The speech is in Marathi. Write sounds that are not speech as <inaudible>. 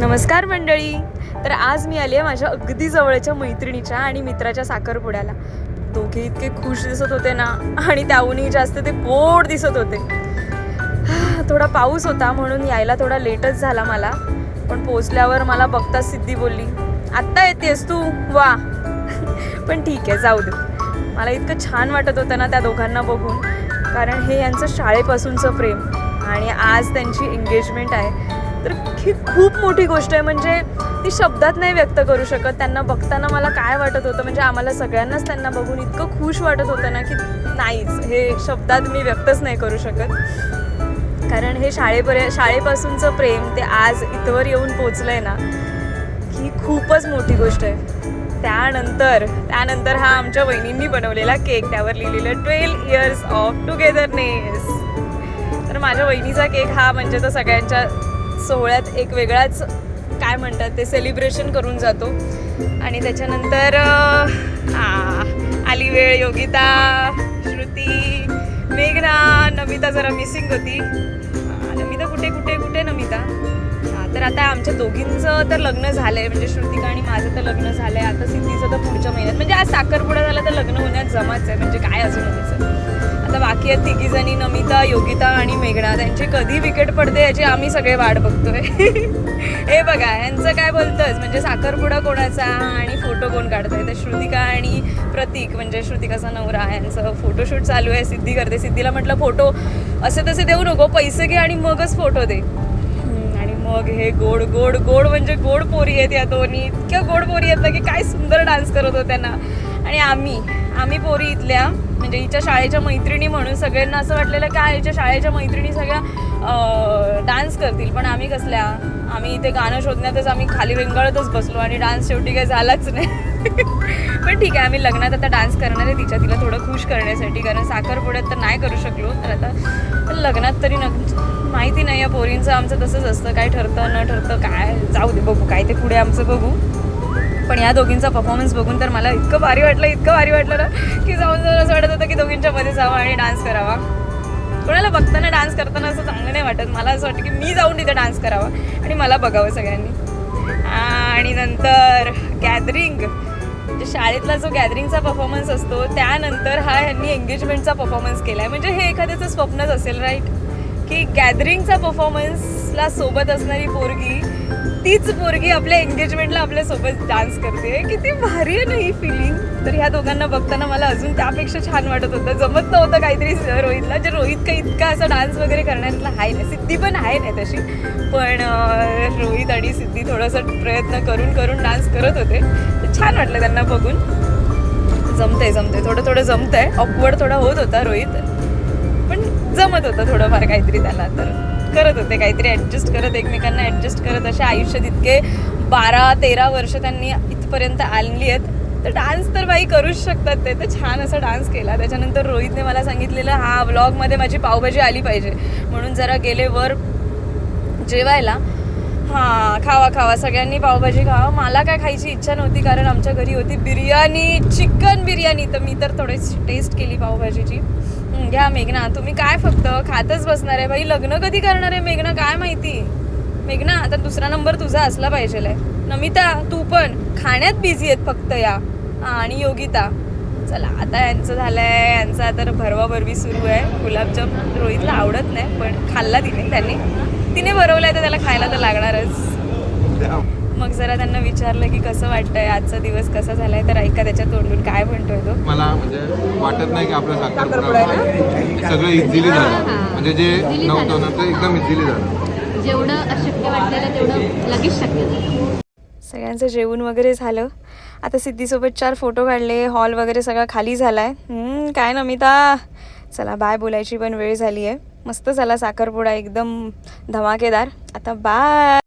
नमस्कार मंडळी. तर आज मी आली आहे माझ्या अगदी जवळच्या मैत्रिणीच्या आणि मित्राच्या साखरपुड्याला. दोघे इतके खुश दिसत होते ना आणि त्याहूनही जास्त ते गोड दिसत होते. थोडा पाऊस होता म्हणून यायला थोडा लेटच झाला मला पण पोचल्यावर मला बघताच सिद्धी बोलली आत्ता येतेस तू? वा. पण ठीक आहे जाऊ दे. मला इतकं छान वाटत होतं ना त्या दोघांना बघून कारण हे यांचं शाळेपासूनचं प्रेम आणि आज त्यांची एंगेजमेंट आहे. तर ही खूप मोठी गोष्ट आहे. म्हणजे ती शब्दात नाही व्यक्त करू शकत. त्यांना बघताना मला काय वाटत होतं म्हणजे आम्हाला सगळ्यांनाच त्यांना बघून इतकं खुश वाटत होतं ना की नाहीच हे शब्दात मी व्यक्तच नाही करू शकत. कारण हे शाळेपर्यंत शाळेपासूनचं प्रेम ते आज इथवर येऊन पोचलं आहे ना ही खूपच मोठी गोष्ट आहे. त्यानंतर त्यानंतर हा आमच्या वहिनींनी बनवलेला केक त्यावर लिहिलेलं ट्वेल्व इयर्स ऑफ टुगेदरनेस. तर माझ्या वहिनीचा केक हा म्हणजे तर सगळ्यांच्या सोहळ्यात एक वेगळाच काय म्हणतात ते सेलिब्रेशन करून जातो. आणि त्याच्यानंतर आली वेळ योगिता श्रुती मेघना नमिता जरा मिसिंग होती. नमिता कुठे कुठे तर आता आमच्या दोघींचं तर लग्न झालंय. म्हणजे श्रुतिका आणि माझं तर लग्न झालंय. आता सिद्धीचं तर पुढच्या महिन्यात. म्हणजे आज साखरपुडा झाला तर लग्न होण्यात जमाच आहे. म्हणजे काय अजून तिचं आता बाकी आहेत तिघी जणी नमिता योगिता आणि मेघना. त्यांची कधी विकेट पडते याची आम्ही सगळे वाट बघतोय. <laughs> हे बघा यांचं काय बोलतंच म्हणजे साखरपुडा कोणाचा आणि फोटो कोण काढतोय? तर श्रुतिका आणि प्रतीक. म्हणजे श्रुतिकाचा नवरा यांचं फोटोशूट चालू आहे. सिद्धी करते. सिद्धीला म्हटलं फोटो असे तसे देऊ नको. पैसे घे आणि मगच फोटो दे. मग हे गोड गोड गोड म्हणजे गोड पोरी आहेत या दोन्ही. इतक्या गोड पोरी आहेत ना की काय सुंदर डान्स करत होत्या ना. आणि आम्ही आम्ही पोरी इथल्या म्हणजे हिच्या शाळेच्या मैत्रिणी म्हणून सगळ्यांना असं वाटलेलं की हिच्या शाळेच्या मैत्रिणी सगळ्या डान्स करतील. पण आम्ही कसल्या आम्ही इथे गाणं शोधण्यातच आम्ही खाली रेंगाळतच बसलो आणि डान्स शेवटी काही झालाच नाही. पण ठीक आहे आम्ही लग्नात आता डान्स करणार आहे तिच्या तिला थोडं खुश करण्यासाठी. कारण साखरपुड्यात तर नाही करू शकलो. तर आता लग्नात तरी नक्की माहिती नाही या पोरींचं आमचं तसंच असतं. काय ठरतं न ठरतं काय? जाऊ दे बघू. काय ते पुढे आमचं बघू. पण या दोघींचा परफॉर्मन्स बघून तर मला इतकं भारी वाटलं इतकं भारी वाटलं ना की जाऊन जाऊन असं वाटत होतं की दोघींच्या मध्ये जावं आणि डान्स करावा. कोणाला बघताना डान्स करताना असं चांगलं नाही वाटत. मला असं वाटतं की मी जाऊन तिथे डान्स करावा आणि मला बघावं सगळ्यांनी. आणि नंतर गॅदरिंग म्हणजे शाळेतला जो गॅदरिंगचा परफॉर्मन्स असतो त्यानंतर हा ह्यांनी एंगेजमेंटचा परफॉर्मन्स केला आहे म्हणजे हे एखाद्याचं स्वप्नच असेल राईट की गॅदरिंगचा परफॉर्मन्सला सोबत असणारी पोरगी तीच पोरगी आपल्या एंगेजमेंटला आपल्यासोबत डान्स करते. किती भारी आहे ना ही फिलिंग तर ह्या दोघांना बघताना मला अजून त्यापेक्षा छान वाटत होतं. जमत नव्हतं काहीतरी रोहितला जे रोहित काही इतका असा डान्स वगैरे करण्यातला आहे नाही. सिद्धी पण आहे नाही तशी. पण रोहित आणि सिद्धी थोडासा प्रयत्न करून करून डान्स करत होते. तर छान वाटलं त्यांना बघून. जमतंय जमतंय. थोडं थोडं जमतंय. ऑकवर्ड थोडा होत होता रोहित. पण जमत होतं थोडंफार काहीतरी त्याला. तर करत होते काहीतरी ॲडजस्ट करत एकमेकांना ॲडजस्ट करत असे आयुष्यात इतके बारा तेरा वर्ष त्यांनी इथपर्यंत आणली आहेत. तर डान्स तर बाई करूच शकतात ते. तर छान असा डान्स केला. त्याच्यानंतर रोहितने मला सांगितलेलं हा व्लॉगमध्ये माझी पावभाजी आली पाहिजे. म्हणून जरा गेले वर जेवायला. हां खावा खावा सगळ्यांनी पावभाजी खावा. मला काय खायची इच्छा नव्हती कारण आमच्या घरी होती बिर्याणी चिकन बिर्याणी. तर मी तर थोडीशी टेस्ट केली पावभाजीची. घ्या मेघना तुम्ही काय फक्त खातच बसणार आहे भाई लग्न कधी करणार आहे मेघना काय माहिती? मेघना आता दुसरा नंबर तुझा असला पाहिजे नमिता तू पण. खाण्यात बिझी आहेत फक्त या. आणि योगिता. चला आता यांचं झालंय. यांचा तर भरवा भरवी सुरू आहे. गुलाबजाम रोहितला आवडत नाही पण खाल्ला तिने त्यांनी. तिने भरवलाय तर त्याला खायला तर लागणारच. मग जरा त्यांना विचारलं की कसं वाटतंय आजचा दिवस कसा झालाय? तर ऐका त्याच्या तोंडून काय म्हणतोय तो. मला म्हणजे वाटत नाही की आपलं साखरपुडा सगळं इझिली झालं. म्हणजे जे नव्हतं ना ते एकदम इझिली झालं. जेवढं अशक्य वाटलेलं तेवढं लगेच शक्य झालं. सगळ्यांचं जेवण वगैरे झालं. आता सिद्धीसोबत चार फोटो काढले हॉल वगैरे सगळा खाली झाला आहे काय नमिता? चला बाय बोलायची पण वेळ झाली आहे मस्त झाला साखरपुडा एकदम धमाकेदार. आता बाय